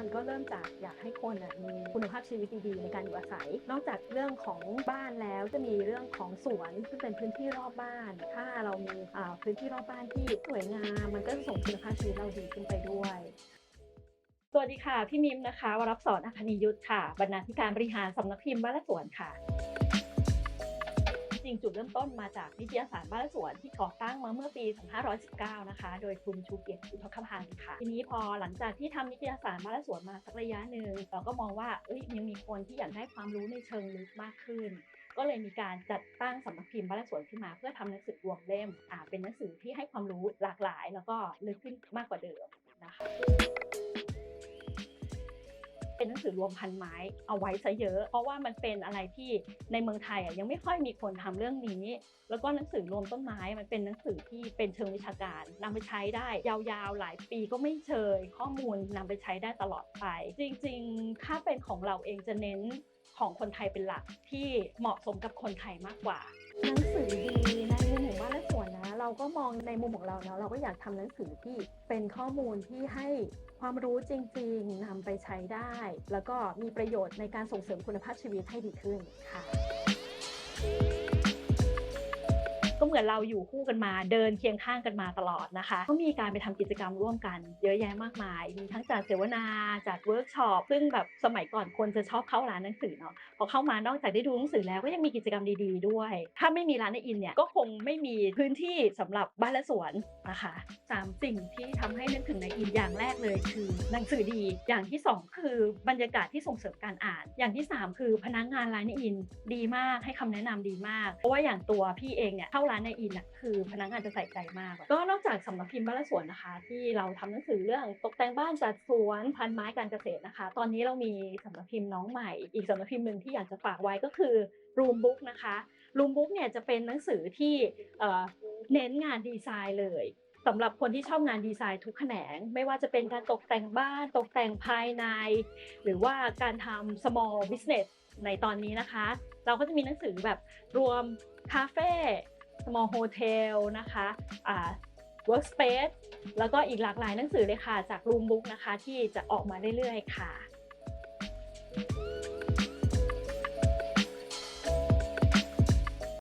มันก็เริ่มจากอยากให้คนมีคุณภาพชีวิตดีๆในการอยู่อาศัย นอกจากเรื่องของบ้านแล้วจะมีเรื่องของสวนซึ่งเป็นพื้นที่รอบบ้าน ถ้าเรามีพื้นที่รอบบ้านที่สวยงาม มันก็จะส่งคุณภาพชีวิตเราดีขึ้นไปด้วยสวัสดีค่ะ พี่มิมนะคะ วรับสอนอคนียุทธค่ะ บรรณาธิการบริหารสำนักพิมพ์บ้านและสวนค่ะ ริงจุดเริ่มต้นมาจากนิตยสารบ้านและสวนที่ก่อตั้งมาเมื่อปี 2519 นะคะ โดยคุณชูเกียรติอุทกพันธ์ค่ะ ทีนี้พอหลังจากที่ทำนิตยสารบ้านและสวนมาสักระยะหนึ่งเราก็มองว่าเอ้ยยังมีคนที่อยากได้ความรู้ในเชิงลึกมากขึ้น ก็เลยมีการจัดตั้งสำนักพิมพ์บ้านและสวนขึ้นมา เพื่อทำหนังสือรวมเล่มอ่าเป็นหนังสือที่ให้ความรู้หลากหลาย แล้วก็ลึกขึ้นมากกว่าเดิมนะคะ เป็นหนังสือรวมพันไม้เอาไว้ซะเยอะ เพราะว่ามันเป็นอะไรที่ในเมืองไทยอะยังไม่ค่อยมีคนทำเรื่องนี้ แล้วก็หนังสือรวมต้นไม้มันเป็นหนังสือที่เป็นเชิงวิชาการนำไปใช้ได้ยาวๆ หลายปีก็ไม่เชยข้อมูลนำไปใช้ได้ตลอดไป จริงๆ ถ้าเป็นของเราเองจะเน้นของคนไทยเป็นหลักที่เหมาะสมกับคนไทยมากกว่า หนังสือดีนมุมของบ้านและสวนนะเรา ก็มองในมุมของเราเนาะเราก็อยากทำหนังสือที่เป็นข้อมูลที่ให้ความรู้จริง ๆนำไปใช้ได้ แล้วก็มีประโยชน์ในการส่งเสริมคุณภาพชีวิตให้ดีขึ้นค่ะ ก็เหมือนเราอยู่คู่กันมาเดินเคียงข้างกันมาตลอดนะคะก็มีการไปทำกิจกรรมร่วมกัน เยอะแยะมากมาย มีทั้งจัดเสวนาจัดเวิร์กช็อปซึ่งแบบสมัยก่อนคนจะชอบเข้าร้านหนังสือเนาะพอเข้ามานอกจากได้ดูหนังสือแล้วก็ยังมีกิจกรรมดีๆด้วย ถ้าไม่มีร้านในอินเนี่ยก็คงไม่มีพื้นที่สำหรับบ้านและสวนนะคะสามสิ่งที่ทำให้นึกถึงในอินอย่างแรกเลยคือหนังสือดีอย่างที่สองคือบรรยากาศที่ส่งเสริมการอ่าน อย่างที่สามคือพนักงานร้านในอินดีมากให้คำแนะนำดีมาก เพราะว่าอย่างตัวพี่เองเนี่ยเข้าร้านในอินอะคือพนักงานจะใส่ใจมาก ก็นอกจากสำนักพิมพ์บ้านและสวนนะคะ ที่เราทำหนังสือเรื่องตกแต่งบ้านจัดสวนพันไม้การเกษตรนะคะ ตอนนี้เรามีสำนักพิมพ์น้องใหม่ อีกสำนักพิมพ์หนึ่งที่อยากจะฝากไว้ก็คือ Room Book นะคะ Room Book เนี่ยจะเป็นหนังสือที่เอ่อเน้นงานดีไซน์เลยสำหรับคนที่ชอบงานดีไซน์ทุกแขนง ไม่ว่าจะเป็นการตกแต่งบ้านตกแต่งภายใน หรือว่าการทำ small business ในตอนนี้นะคะ เราก็จะมีหนังสือแบบรวมคาเฟ่ small hotel นะคะอ่า workspace แล้วก็อีกหลากหลายหนังสือเลยค่ะจาก Room Book นะคะที่จะออกมาเรื่อยๆ ค่ะ